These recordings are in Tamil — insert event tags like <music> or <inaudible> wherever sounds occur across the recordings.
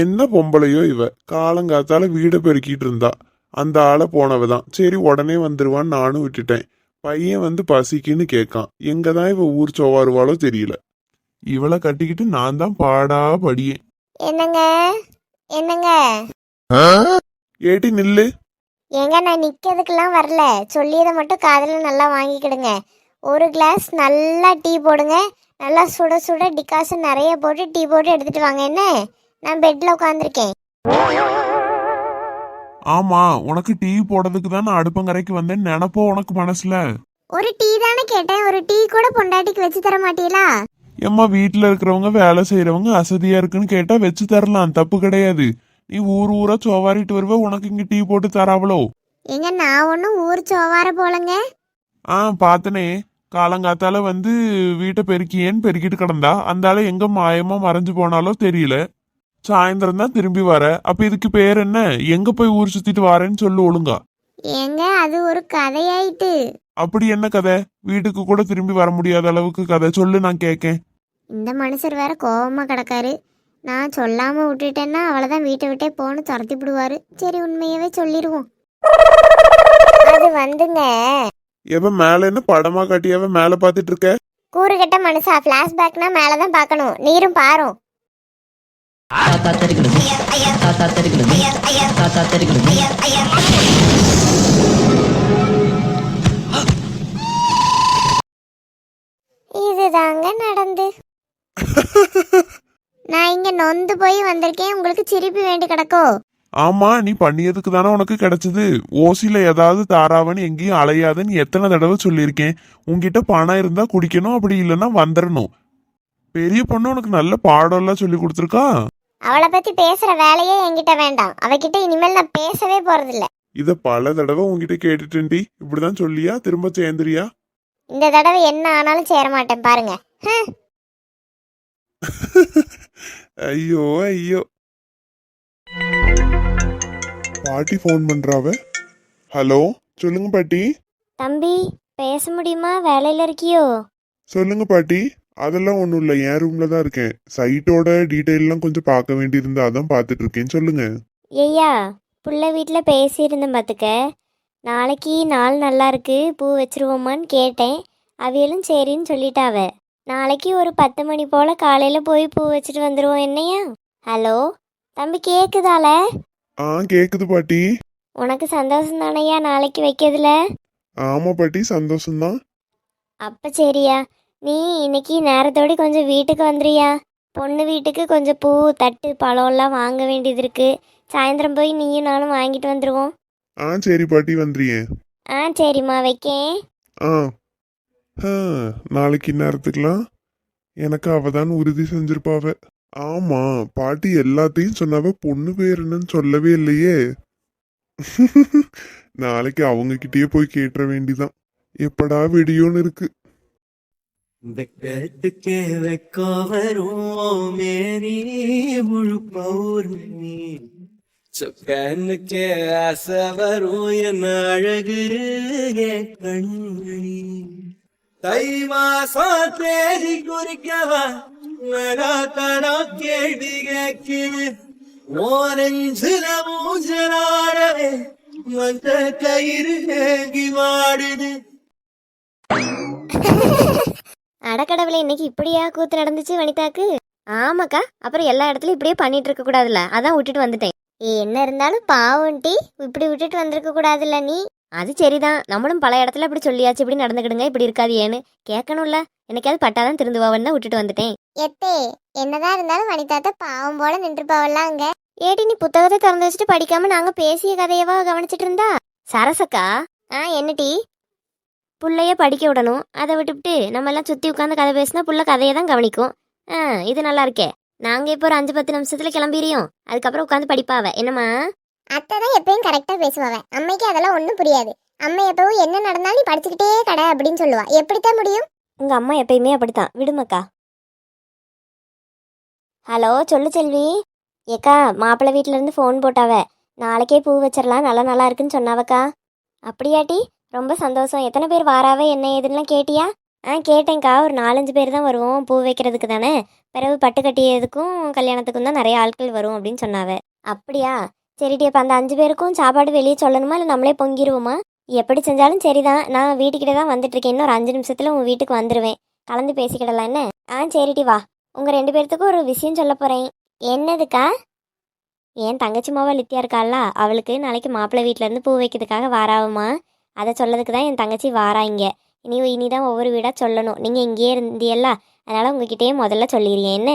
என்ன பொம்பளையோ இவ. காலங்காத்தால வீடை பெருக்கிட்டு இருந்தா அந்த ஆளை போனவ தான் சரி உடனே வந்துருவான்னு நானும் விட்டுட்டேன். பையன் வந்து பசிக்குன்னு கேட்கான். எங்க தான் இவ ஊர் சோவாருவாளோ தெரியல. இவளை கட்டிக்கிட்டு நான் தான் பாடா படியேன். என்னங்க? என்னங்க? ஏட்டி நில்லு. ஏங்க நான் நிக்கிறதுக்கெல்லாம் வரல. சொல்லியதை மட்டும் காதுல நல்லா வாங்கிக்கிடுங்க. ஒரு கிளாஸ் நல்லா டீ போடுங்க. நல்லா சுட சுட டிகாசன் நிறைய போட்டு டீ போட்டு எடுத்துட்டு வாங்க என்ன? நான் பெட்ல உட்காந்துருக்கேன் ஆமா உனக்கு டீ போடுறதுக்கு தான் நான் அடுப்பங்கரைக்கு வந்தேன் நினப்போ உனக்கு மனசுல? ஒரு டீ தானே கேட்டேன். ஒரு டீ கூட பொண்டாட்டிக்கு வச்சு தர மாட்டீங்களா ஏம்மா வீட்டுல இருக்கிறவங்க வேலை செய்யறவங்க அசதியா இருக்குன்னு கேட்டா வச்சு தரலாம். தப்பு கிடையாது. நீ ஊர் ஊரா சோவாரிட்டு வருவ உனக்கு இங்க டீ போட்டு தராவளோ? ஏங்க நான் ஒன்றும் ஊர் சோவார போலங்க. ஆ பார்த்தனே காலங்காத்தால வந்து வீட்டை பெருக்கியேன்னு பெருக்கிட்டு கிடந்தா அந்த ஆளு எங்க மாயமா மறைஞ்சு போனாலோ தெரியல. சாயந்தரம் தான் திரும்பி வர. அப்ப இதுக்கு பேர் என்ன? எங்க போய் ஊர் சுத்திட்டு வரேன்னு சொல்லு ஒழுங்கா. ஏங்க அது ஒரு கதையாயிட்டு. அப்படி என்ன கதை? வீட்டுக்கு கூட திரும்பி வர முடியாத அளவுக்கு கதை. சொல்லு நான் கேட்கேன் இந்த மனுஷர் வேற கோவமா கிடக்காரு. நான் சொல்லாம விட்டுட்டேன்னா அவ்வளவுதான் வீட்டை விட்டே போன்னு துரத்தி விடுவாரு. சரி உண்மையவே சொல்லிடுவோம் அது வந்துங்க. எவன் மேல என்ன படமா காட்டியாவ மேல பாத்துட்டு இருக்க? கூறுகெட்ட மனுஷா பிளாஷ்பேக்னா மேலதான் பார்க்கணும். நீரும் பாரும். தாத்தா தெருக்கிறது தாத்தா தெருக்கிறது தாத்தா தெருக்கிறது இதுதாங்க நடந்து. நான் இங்க நொந்து போய் வந்திருக்கேன். உங்களுக்கு சிரிப்பு வேண்டி கிடக்கோ? ஆமா நீ பண்ணியதுக்கு தானே உனக்கு கிடைச்சது. ஓசில ஏதாவது தாராவன்னு எங்கேயும் அலையாதுன்னு எத்தனை தடவை சொல்லியிருக்கேன். உன்கிட்ட பணம் இருந்தா குடிக்கணும் அப்படி இல்லைன்னா வந்துடணும் பெரிய பொண்ணு உனக்கு நல்ல பாடம் எல்லாம் சொல்லி கொடுத்துருக்கா? அவளை பத்தி பேசுற வேலையே என்கிட்ட வேண்டாம். அவகிட்ட இனிமேல் நான் பேசவே போறதில்ல. இத பல தடவை உன்கிட்ட கேட்டுட்டேன்டி. இப்படிதான் சொல்லியா? திரும்ப சேர்ந்துரியா இந்த தடவை என்ன ஆனாலும் சேர மாட்டேன் பாருங்க. ஹம். <laughs> ஐயோ ஐயோ. பாட்டி ஃபோன் பண்றாவ? ஹலோ சொல்லுங்க பாட்டி. தம்பி பேச முடியுமா? வேலையில இருக்கியோ? சொல்லுங்க பாட்டி. அதெல்லாம் ஒன்றும் இல்லை. என் ரூம்ல தான் இருக்கேன். சைட்டோட டீட்டெயில்லாம் கொஞ்சம் பார்க்க வேண்டியிருந்தா அதான் பார்த்துட்டு இருக்கேன். சொல்லுங்க. ஐயா புள்ள வீட்டில் பேசியிருந்தேன் பார்த்துக்க நாளைக்கு நாள் நல்லா இருக்கு பூ வச்சிருவோமான்னு கேட்டேன். அவியலும் சரின்னு சொல்லிட்டாவ. நாளைக்கு ஒரு பத்து மணி போல் காலையில் போய் பூ வச்சுட்டு வந்துடுவோம் என்னையா? ஹலோ தம்பி கேக்குதால? ஆ கேக்குது பாட்டி. உனக்கு சந்தோஷம் தானையா நாளைக்கு வைக்கிறதுல? ஆமா பாட்டி சந்தோஷம்தான். அப்போ சரியா. நீ இன்னைக்கு நேரத்தோட கொஞ்சம் வீட்டுக்கு வந்துறியா பொண்ணு வீட்டுக்கு கொஞ்சம் பூ தட்டு பழம்லாம் வாங்க வேண்டியது இருக்கு. சாயந்தரம் போய் நீயும் நானும் வாங்கிட்டு வந்துடுவோம் ஆ சரி பாட்டி வந்துறியேன் ஆ சரிம்மா வைக்கேன். ஆ. ஆ, நாளைக்கு நேரத்துக்குலாம் எனக்கு அவ தான் உறுதி செஞ்சிருப்பாவ. ஆமா பாட்டி எல்லாத்தையும் சொன்னாவ பொண்ணு பேர் என்னன்னு சொல்லவே இல்லையே. <laughs> நாளைக்கு அவங்க கிட்டயே போய் கேட்டுற வேண்டிதான். எப்படா வெடியோன்னு இருக்கு. வெக்கத்துக்கே வெக்க வரும் மேரி முழு பௌர்ணமி சொக்கனுக்கே ஆசை வரும் என் அழகு கண்மணி தை மாசம் தேதி குறிக்கவா தடா கேள்வி கேட்குது ஓரஞ்சுல மூஞ்சலாடவே வந்த கயிறு ஏகி வாடுது அடக்கடவுளே இன்னைக்கு இப்படியா கூத்து நடந்துச்சு வனிதாக்கு? ஆமாக்கா அப்புறம் எல்லா இடத்துலயும் இப்படியே பண்ணிட்டு இருக்க கூடாதுல்ல? அதான் விட்டுட்டு வந்துட்டேன். என்ன இருந்தாலும் பாவம் டி. இப்படி விட்டுட்டு வந்திருக்க கூடாதுல்ல நீ? அது சரிதான். நம்மளும் பல இடத்துல இப்படி சொல்லியாச்சு. இப்படி நடந்துக்கிடுங்க இப்படி இருக்காது ஏன்னு கேட்கணும்ல. எனக்காவது பட்டாதான் திருந்துவாவன்னு தான் விட்டுட்டு வந்துட்டேன். எத்தே என்னதான் இருந்தாலும் வனிதாத்த பாவம் போல நின்றுப்பாவெல்லாம் அங்க? ஏடி நீ புத்தகத்தை திறந்து வச்சுட்டு படிக்காம நாங்க பேசிய கதையவா கவனிச்சிட்டு இருந்தா? சரசக்கா. ஆ என்னடி புள்ளைய படிக்க விடணும். அதை விட்டுவிட்டு நம்ம எல்லாம் சுத்தி உட்காந்து கதை பேசினா புள்ள கதையை தான் கவனிக்கும். ஆ இது நல்லா இருக்கே. நாங்க இப்போ ஒரு அஞ்சு பத்து நிமிஷத்துல கிளம்பிறியோம் அதுக்கப்புறம் உட்காந்து படிப்பாவ. என்னம்மா? அத்தை தான் எப்பயும் கரெக்டா பேசுவாங்க அம்மைக்கு அதெல்லாம் ஒன்றும் புரியாது. அம்மை எப்பவும் என்ன நடந்தாலும் நீ படிச்சுக்கிட்டே கடை அப்படின்னு சொல்லுவா. எப்படித்தான் முடியும்? உங்க அம்மா எப்பயுமே அப்படித்தான். விடுமக்கா. ஹலோ சொல்லு செல்வி. ஏக்கா மாப்பிள்ளை வீட்ல இருந்து ஃபோன் போட்டாவ. நாளைக்கே பூ வச்சிடலாம் நல்லா நல்லா இருக்குன்னு சொன்னாவக்கா. அப்படியாட்டி? ரொம்ப சந்தோஷம். எத்தனை பேர் வாராவே? என்ன ஏதுன்னுலாம் கேட்டியா? ஆ கேட்டேன்க்கா. ஒரு நாலஞ்சு பேர் தான் வருவோம். பூ வைக்கிறதுக்கு தானே? பிறகு பட்டு கட்டியதுக்கும் கல்யாணத்துக்கும் தான் நிறைய ஆட்கள் வரும் அப்படின்னு சொன்னாவே. அப்படியா? சரிடி அப்போ அந்த அஞ்சு பேருக்கும் சாப்பாடு வெளியே சொல்லணுமா? இல்லை நம்மளே பொங்கிருவோமா? எப்படி செஞ்சாலும் சரிதான். நான் வீட்டுக்கிட்ட தான் வந்துட்டுருக்கேன். இன்னும் ஒரு அஞ்சு நிமிஷத்தில் உங்கள் வீட்டுக்கு வந்துடுவேன் கலந்து பேசிக்கிடலாம் என்ன? ஆ சரிடி வா. உங்கள் ரெண்டு பேர்த்துக்கும் ஒரு விஷயம் சொல்ல போகிறேன் என்னதுக்கா? என் தங்கச்சி மாவா லித்தியா இருக்காளா? அவளுக்கு நாளைக்கு மாப்பிள்ளை வீட்டிலேருந்து பூ வைக்கிறதுக்காக வாராவுமா? அதை சொல்லதுக்கு தான் என் தங்கச்சி வாரா இங்க. இனி இனிதான் ஒவ்வொரு வீடா சொல்லணும். நீங்க இங்கேயே இருந்தியல்ல. அதனால உங்ககிட்டயே முதல்ல சொல்லிடுறேன். என்ன?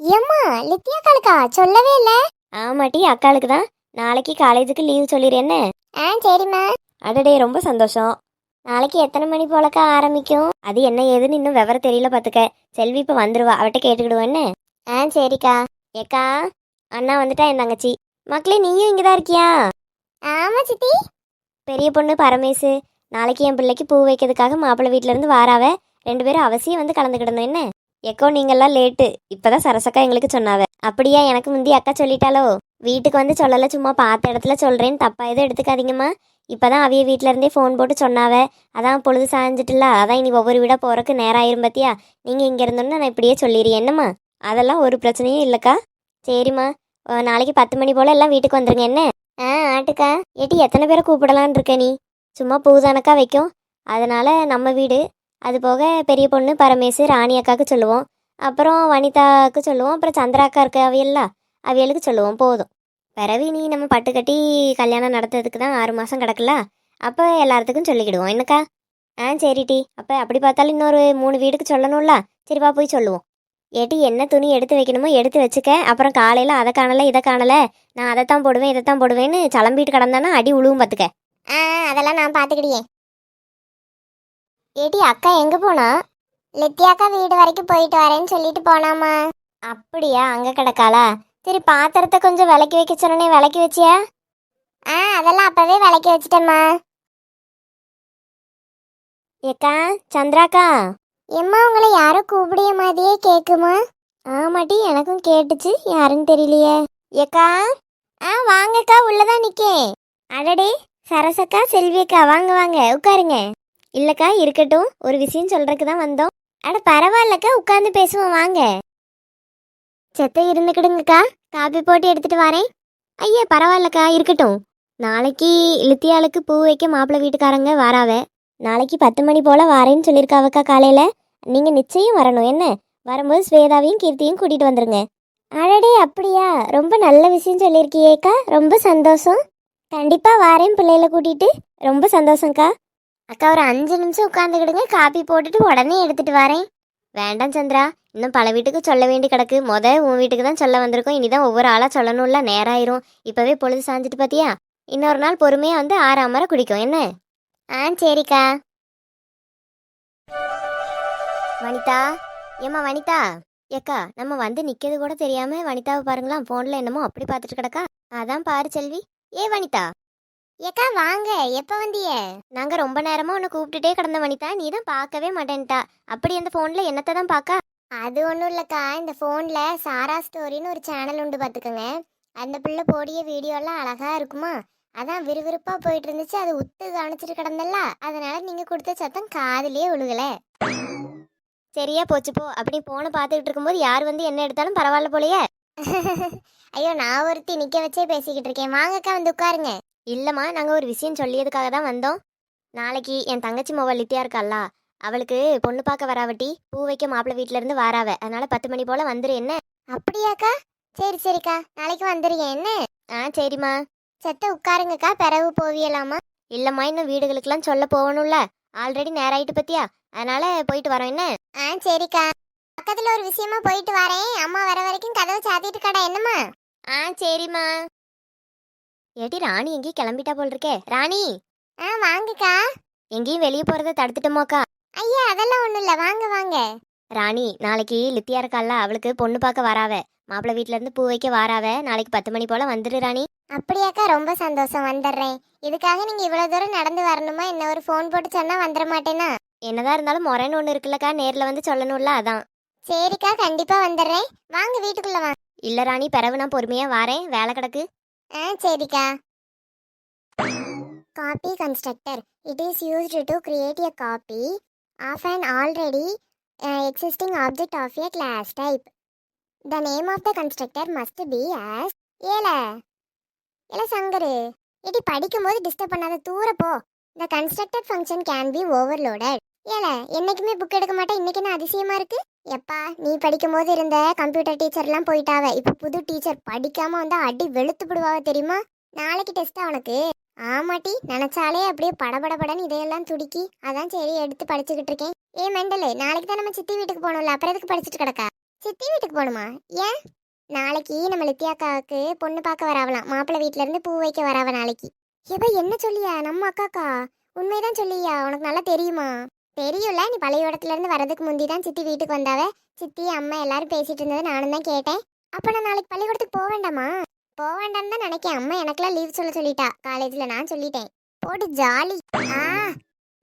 ஏம்மா லித்தியா காலுக்கா சொல்லவே இல்ல? ஆமாட்டி அக்காளுக்கு தான். நாளைக்கு காலேஜுக்கு லீவ் சொல்லிடுறேன் ஆ சரிம்மா. அடடே ரொம்ப சந்தோஷம். நாளைக்கு எத்தனை மணி போலக்கா ஆரம்பிக்கும்? அது என்ன ஏதுன்னு இன்னும் விவரம் தெரியல பாத்துக்க. செல்வி இப்ப வந்துருவா. அவட்ட கேட்டுக்கிடுவேன்னு ஆ சரிக்கா. ஏக்கா அண்ணா வந்துட்டா என் தங்கச்சி. மக்களே நீயும் இங்கதான் இருக்கியா? ஆமா சித்தி. பெரிய பொண்ணு பரமேசு. நாளைக்கு என் பிள்ளைக்கு பூ வைக்கிறதுக்காக மாப்பிள்ளை வீட்டிலேருந்து வாராவ. ரெண்டு பேரும் அவசியம் வந்து கலந்துக்கிடணும் என்ன? எக்கோ நீங்கள்லாம் லேட்டு. இப்போதான் சரசக்கா எங்களுக்கு சொன்னாவ. அப்படியா? எனக்கு முந்தி அக்கா சொல்லிட்டாலோ வீட்டுக்கு வந்து சொல்லல சும்மா பார்த்த இடத்துல சொல்கிறேன்னு தப்பாக எதுவும் எடுத்துக்காதீங்கம்மா. இப்பதான் அவிய வீட்ல இருந்தே ஃபோன் போட்டு சொன்னாவ. அதான் பொழுது சாஞ்சிட்டுல அதான் இனி ஒவ்வொரு வீடாக போகிறக்கு நேரம் ஆயிரும் பத்தியா? நீங்கள் இங்கே இருந்தோன்னு நான் இப்படியே சொல்லிடுறேன். என்னம்மா? அதெல்லாம் ஒரு பிரச்சனையும் இல்லைக்கா. சரிம்மா. நாளைக்கு பத்து மணி போல் எல்லாம் வீட்டுக்கு வந்துருங்க. என்ன? ஆ ஆட்டுக்கா. ஏட்டி எத்தனை பேரை கூப்பிடலான் இருக்க நீ? சும்மா பூதானக்கா வைக்கும்? அதனால் நம்ம வீடு. அது போக பெரிய பொண்ணு பரமேசு ராணி அக்காவுக்கு சொல்லுவோம். அப்புறம் வனிதாவுக்கு சொல்லுவோம். அப்புறம் சந்திரா அக்கா இருக்க அவையெல்லாம் அவியலுக்கு சொல்லுவோம். போதும். பிறவி நீ நம்ம பட்டு கட்டி கல்யாணம் நடத்துறதுக்கு தான் ஆறு மாதம் கிடக்குல அப்போ எல்லாத்துக்கும் சொல்லிக்கிடுவோம். என்னக்கா? ஆ சரிட்டி அப்போ அப்படி பார்த்தாலும் இன்னொரு மூணு வீடுக்கு சொல்லணும்ல? சரிப்பா போய் சொல்லுவோம். ஏட்டி என்ன துணி எடுத்து வைக்கணுமோ எடுத்து வச்சுக்க. அப்புறம் காலையில் அதை காணலை இதை காணலை. நான் அதைத்தான் போடுவேன் இதைத்தான் போடுவேன்னு கிளம்பிட்டு கிடந்தானா அடி உழுவும் பார்த்துக்க ஆ அதெல்லாம் நான் பாத்துக்கிடியே. ஏட்டி அக்கா எங்கே போனா? லித்தியாக்கா வீடு வரைக்கும் போயிட்டு வரேன்னு சொல்லிட்டு போனாமா? அப்படியா? அங்கே கிடக்காளா? சரி பாத்திரத்தை கொஞ்சம் விளக்கி வைக்க சொன்னனே விளக்கி வச்சியா? ஆ அதெல்லாம் அப்பவே விளக்கி வச்சிட்டேம்மா. ஏக்கா சந்திராக்கா? எம்மா உங்களை யாரோ கூப்பிடிய மாதிரியே கேட்குமா ஆமாட்டி எனக்கும் கேட்டுச்சு. யாருன்னு தெரியலையே. ஏக்கா? ஆ வாங்கக்கா உள்ளதான் நிற்கேன் அடடே சரசக்கா செல்வியக்கா வாங்க வாங்க உட்காருங்க. இல்லைக்கா இருக்கட்டும். ஒரு விஷயம் சொல்கிறதுக்கு தான் வந்தோம். அட பரவாயில்லக்கா உட்காந்து பேசுவோம் வாங்க. செத்த இருந்துக்கிடுங்கக்கா. காபி போட்டு எடுத்துட்டு வரேன். ஐயா பரவாயில்லக்கா இருக்கட்டும். நாளைக்கு லித்தியாளுக்கு பூ வைக்க மாப்பிள்ளை வீட்டுக்காரங்க வராவே. நாளைக்கு பத்து மணி போல வாரேன்னு சொல்லியிருக்காவக்கா காலையில். நீங்கள் நிச்சயம் வரணும். என்ன? வரும்போது ஸ்வேதாவையும் கீர்த்தியும் கூட்டிகிட்டு வந்துருங்க. அழடே அப்படியா? ரொம்ப நல்ல விஷயம் சொல்லியிருக்கியேக்கா. ரொம்ப சந்தோஷம். கண்டிப்பாக வாரேன் பிள்ளைகளை கூட்டிட்டு. ரொம்ப சந்தோஷம்க்கா. அக்கா ஒரு அஞ்சு நிமிஷம் உட்காந்துக்கிடுங்க காப்பி போட்டுட்டு உடனே எடுத்துகிட்டு வரேன். வேண்டாம் சந்திரா. இன்னும் பல வீட்டுக்கு சொல்ல வேண்டி கிடக்கு. முத உன் வீட்டுக்கு தான் சொல்ல வந்திருக்கோம். இனிதான் ஒவ்வொரு ஆளாக சொல்லணும்ல. நேரம் ஆயிரும் பொழுது சாஞ்சிட்டு பார்த்தியா இன்னொரு நாள் பொறுமையாக வந்து ஆறாம் மரம் குடிக்கும். என்ன? ஆ சரிக்கா. வனிதா ஏம்மா வனிதா? ஏக்கா நம்ம வந்து நிக்கிறது கூட தெரியாம வனிதாவை பாருங்களா போன்ல என்னமோ அப்படி பார்த்துட்டு கிடக்கா. அதான் பாரு செல்வி. ஏ வனிதா? ஏக்கா வாங்க. எப்ப வந்திய? நாங்க ரொம்ப நேரமா உன்னை கூப்பிட்டுட்டே கிடந்த வனிதா. நீ தான் பார்க்கவே மாட்டேன்ட்டா. அப்படி அந்த போன்ல என்னத்தை தான் பார்க்க அது ஒன்றும் இல்லைக்கா. இந்த ஃபோனில் சாரா ஸ்டோரின்னு ஒரு சேனல் உண்டு பார்த்துக்கோங்க. அந்த பிள்ளை போடிய வீடியோலாம் அழகாக இருக்குமா? அதான் விறுவிறுப்பாக போயிட்டு இருந்துச்சு அது உத்து கவனிச்சிட்டு கிடந்தல்ல. அதனால நீங்கள் கொடுத்த சத்தம் காதுலயே விழுகல. சரியா போச்சு போ. அப்படி போனை பார்த்துக்கிட்டு இருக்கும்போது யார் வந்து என்ன எடுத்தாலும் பரவாயில்ல போலயே. <laughs> ஐயோ நான் ஒருத்தி நிற்க வச்சே பேசிக்கிட்டு இருக்கேன். வாங்கக்கா வந்து உட்காருங்க. இல்லம்மா நாங்க ஒரு விஷயம் சொல்லியதுக்காக தான் வந்தோம். நாளைக்கு என் தங்கச்சி மொபைல் லித்தியா இருக்கல்ல அவளுக்கு பொண்ணு பார்க்க வராவட்டி பூ வைக்க மாப்பிள்ளை வீட்ல இருந்து வாராவ. அதனால பத்து மணி போல வந்துரு என்ன? அப்படியாக்கா? சரி சரிக்கா. நாளைக்கு வந்துடுங்க என்ன? ஆ சரிம்மா. செத்த உட்காருங்கக்கா பிறகு போவியலாமா? இல்லம்மா இன்னும் வீடுகளுக்கெல்லாம் சொல்ல போகணும்ல. ஆல்ரெடி நேரம் ஆயிட்டு பத்தியா? அதனால போயிட்டு வரோம் என்ன? ஆ சரிக்கா. பக்கத்தில் ஒரு விஷயமா போயிட்டு வரேன். அம்மா வர வரைக்கும் கதவை சாத்திட்டு கடை என்னம்மா? ஆ சரிம்மா. ஏட்டி ராணி எங்கேயும் கிளம்பிட்டா போல் இருக்கே ராணி! ஆ வாங்கக்கா. எங்கேயும் வெளியே போறத தடுத்துட்டோமோக்கா? ஐயா அதெல்லாம் ஒண்ணும் இல்ல. வாங்க வாங்க. ராணி நாளைக்கு லித்தியா இருக்கால அவளுக்கு பொண்ணு பார்க்க வராவ. மாப்பிள்ளை வீட்ல இருந்து பூ வைக்க வாராவ. நாளைக்கு பத்து மணி போல வந்துரு ராணி. அப்படியாக்கா ரொம்ப சந்தோஷம். வந்துடுறேன். இதுக்காக நீங்க இவ்வளவு தூரம் நடந்து வரணுமா? என்ன ஒரு ஃபோன் போட்டு சொன்னா வந்துட மாட்டேனா? என்னதான் இருந்தாலும் முறைன்னு ஒன்று இருக்குல்லக்கா. நேர்ல வந்து சொல்லணும்ல அதான். சரிக்கா கண்டிப்பா வந்துடுறேன். வாங்க வீட்டுக்குள்ள வாங்க இல்ல ராணி பிறகு நான் பொறுமையா வாரேன். வேலை கிடக்கு. ஆ சரிக்கா. Copy constructor it is used to create a copy of an already existing object of a class type the name of the constructor must be as ஏல ஏல சங்கரு இடி படிக்கும்போது டிஸ்டர்ப் பண்ணாத தூர போ. The constructed function can be overloaded ஏல என்னைக்குமே புக் எடுக்க மாட்டேன் இன்னைக்கு என்ன அதிசயமா இருக்கு? எப்பா நீ படிக்கும்போது இருந்த கம்ப்யூட்டர் டீச்சர்லாம் போயிட்டாவ. இப்போ புது டீச்சர் படிக்காம வந்தா அடி வெளுத்து விடுவாவ தெரியுமா? நாளைக்கு டெஸ்ட் உனக்கு. ஆமாட்டி நினைச்சாலே அப்படியே படபடபடன்னு இதையெல்லாம் துடிக்கி அதான் சரி எடுத்து படிச்சுக்கிட்டு இருக்கேன். ஏ மெண்டலு நாளைக்கு தான் நம்ம சித்தி வீட்டுக்கு போகணும்ல அப்புறம் எதுக்கு படிச்சுட்டு கிடக்கா? சித்தி வீட்டுக்கு போகணுமா? ஏன்? நாளைக்கு நம்ம லித்தியாக்காவுக்கு பொண்ணு பார்க்க வராவலாம். மாப்பிள்ளை வீட்டிலேருந்து பூ வைக்க வராவ நாளைக்கு. எப்போ என்ன சொல்லியா? நம்ம அக்காக்கா? உண்மைதான் சொல்லியா? உனக்கு நல்லா தெரியுமா? தெரியும்ல நீ பழைய இடத்துலேருந்து வரதுக்கு முந்தி தான் சித்தி வீட்டுக்கு வந்தாவ. சித்தி அம்மா எல்லாரும் பேசிட்டு இருந்தது நானும் தான் கேட்டேன். அப்போ நான் நாளைக்கு பள்ளிக்கூடத்துக்கு போக வேண்டாமா? போக வேண்டாம்னு தான் நினைக்கேன். அம்மா எனக்கெல்லாம் லீவ் சொல்ல சொல்லிட்டா. காலேஜில் நான் சொல்லிட்டேன். போட்டு ஜாலி ஆ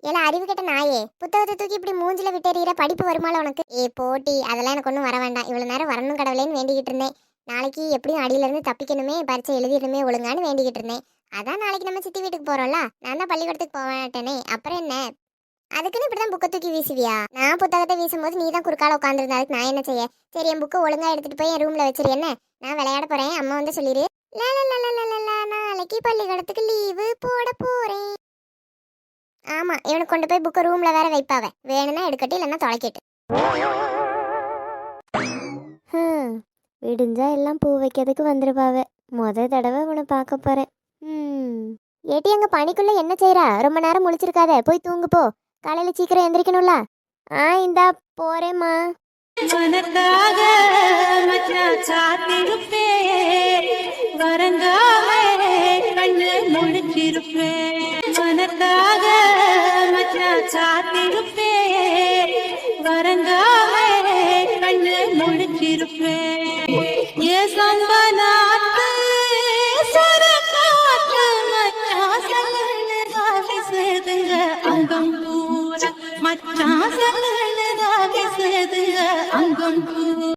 ஏல அறிவு கெட்ட நாயே புத்தகத்தை தூக்கி இப்படி மூஞ்சில விட்டெறிகிற படிப்பு வருமால உனக்கு? ஏ போட்டி அதெல்லாம் எனக்கு ஒன்றும் வர வேண்டாம். இவ்வளோ நேரம் வரணும் கடவுளேன்னு வேண்டிக்கிட்டு இருந்தேன். நாளைக்கு எப்படியும் அடியிலேருந்து தப்பிக்கணுமே பரீட்சை எழுதிடணுமே ஒழுங்கான்னு வேண்டிக்கிட்டு இருந்தேன். அதான் நாளைக்கு நம்ம சித்தி வீட்டுக்கு போறோம்ல? நான் தான் பள்ளிக்கூடத்துக்கு போக மாட்டேனே. அப்புறம் என்ன? அதுக்குன்னு இப்படி தான் புக்கை தூக்கி வீசுவியா? நான் புத்தகத்தை வீசும்போது நீ தான் குறுக்கால உட்காந்துருந்தா அதுக்கு நான் என்ன செய்ய? சரி என் புக்கை ஒழுங்காக எடுத்துகிட்டு போய் என் ரூமில் வச்சிரு. என்ன? நான் விளையாட போகிறேன் அம்மா வந்து சொல்லிடு நாளைக்கு பள்ளிக்கூடத்துக்கு லீவு போட போகிறேன் ஆமா இவனுக்கு கொண்டு போய் புக்கை ரூம்ல வேற வைப்பாவ. வேணும்னா எடுக்கட்டும் இல்லைன்னா தொலைக்கிட்டு. ஹம், விடிஞ்சா எல்லாம் பூ வைக்கிறதுக்கு வந்துருப்பாவ. முத தடவை உன்னை பார்க்க போறேன். ம். ஏட்டி அங்க பனிக்குள்ள என்ன செய்யறா ரொம்ப நேரம் முழிச்சிருக்காத. போய் தூங்கு போ. காலையில சீக்கிரம் எந்திரிக்கணும்ல? ஆ இந்தா போறேம்மா. உனக்காக மச்சான் சாத்திருப்பேன் கண்ணு முடிச்சிருப்பேன் மச்சான் சாத்திருப்பேன் வரங்காம கண்ணு முடிச்சிருப்பேன் ஏ சம்பனா